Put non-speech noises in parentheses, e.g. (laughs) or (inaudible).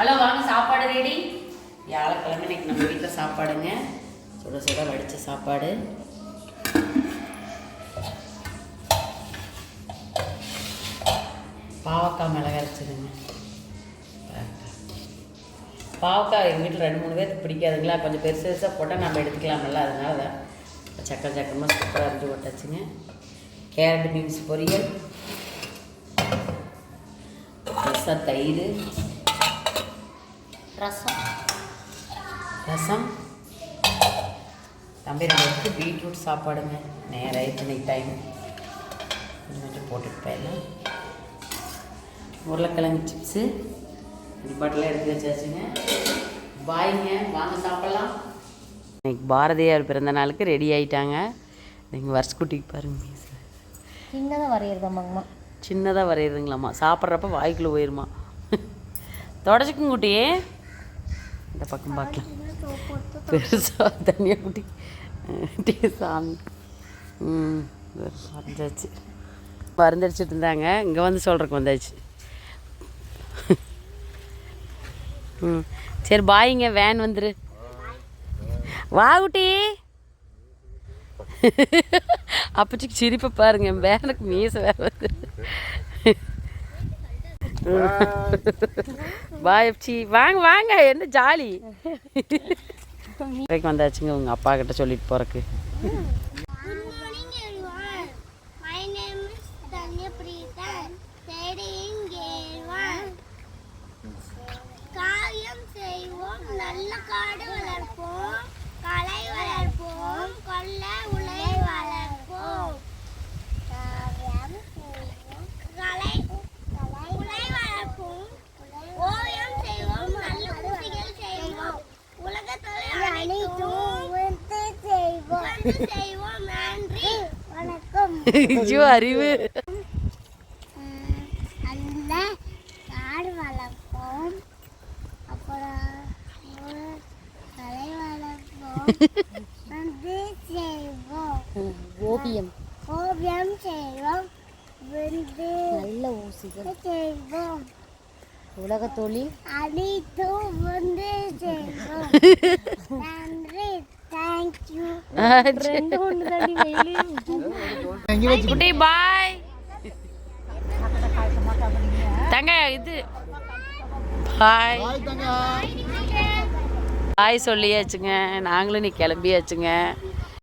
Hello வாங்க சாப்பாடு ready வியாழக்கிழமை இன்னைக்கு நம்ம வீட்டில் சாப்பாடுங்க. சுட சுட வடித்த சாப்பாடு. பாவக்காய் மிளகா அரைச்சிடுங்க. பாவக்காய் எங்கள் வீட்டில் ரெண்டு மூணு பேருக்கு பிடிக்காதுங்களா? கொஞ்சம் பெருசு பெருசாக போட்டால் நம்ம எடுத்துக்கலாம்ல அதனால தான் சக்கரை சக்கரமாக சூப்பராக அரிஞ்சு போட்டாச்சுங்க. கேரட் பீன்ஸ் பொரியல். ரசம் தயிர். ரசம். ரசம்? தம்பி ரெண்டு பீட்ரூட் சாப்பாடுங்க. நேரம் இத்தனை டைம் கொஞ்சம் போட்டுட்டு போயிடலாம். உருளைக்கிழங்கு சிப்ஸு பாட்டிலாம் எடுத்து வச்சாச்சுங்க. பாய்ங்க வாங்க சாப்பிட்லாம். இன்னைக்கு பாரதியார் பிறந்த நாளுக்கு ரெடி ஆயிட்டாங்க. நீங்கள் வருஷக்குட்டிக்கு பாருங்க. சின்னதாக வரையிறதாம்மாங்கம்மா சின்னதாக வரையுதுங்களாம்மா சாப்பிட்றப்ப வாய்க்குள்ளே போயிருமா. தொடச்சிக்கும் குட்டியே. இந்த பக்கம் பார்க்கலாம். பெருசாக தனியாக குட்டி டீ சாமி ம் வரைஞ்சாச்சு இருந்தாங்க. இங்கே வந்து சொல்கிறக்கு வந்தாச்சு. ம் சரி பாய்ங்க வேன் வந்துரு. வா குட்டி. அப்பச்சிக்கு சிரிப்பை பாருங்க. வேனுக்கு மீசை வேறு வந்து பாய் அப்ச்சி வாங்க வாங்க என்ன ஜாலி. வரைக்கும் வந்தாச்சுங்க உங்கள் அப்பா கிட்ட சொல்லிட்டு போகிறக்கு. காயம் செய்வோம் நல்ல காடு வளர்ப்போம் கலை வளர்ப்போம் கொல்ல உலை வளர்ப்போம் கலை உலை வளர்ப்போம் ஓவியம் செய்வோம் நல்ல ஊசிகள் செய்வோம் உலகத்தில் அனைத்தும் செய்வோம் செய்வோம் நன்றி வணக்கம் ஐயோ அறிவு அந்த காடு வளர்ப்போம் அப்புறம் கலை வளர்ப்போம் வந்து செய்வோம் ஓவியம். ஓவியம் செய்வோம் நல்ல ஊசிகள் செய்வோம் உலக தொழில். அனைத்தும் வந்து செய்வோம். நன்றி. குட்டி பாய் (laughs) தங்க இது. பாய் பாய் சொல்லியாச்சுங்க. நாங்களும் நீ கிளம்பியாச்சுங்க.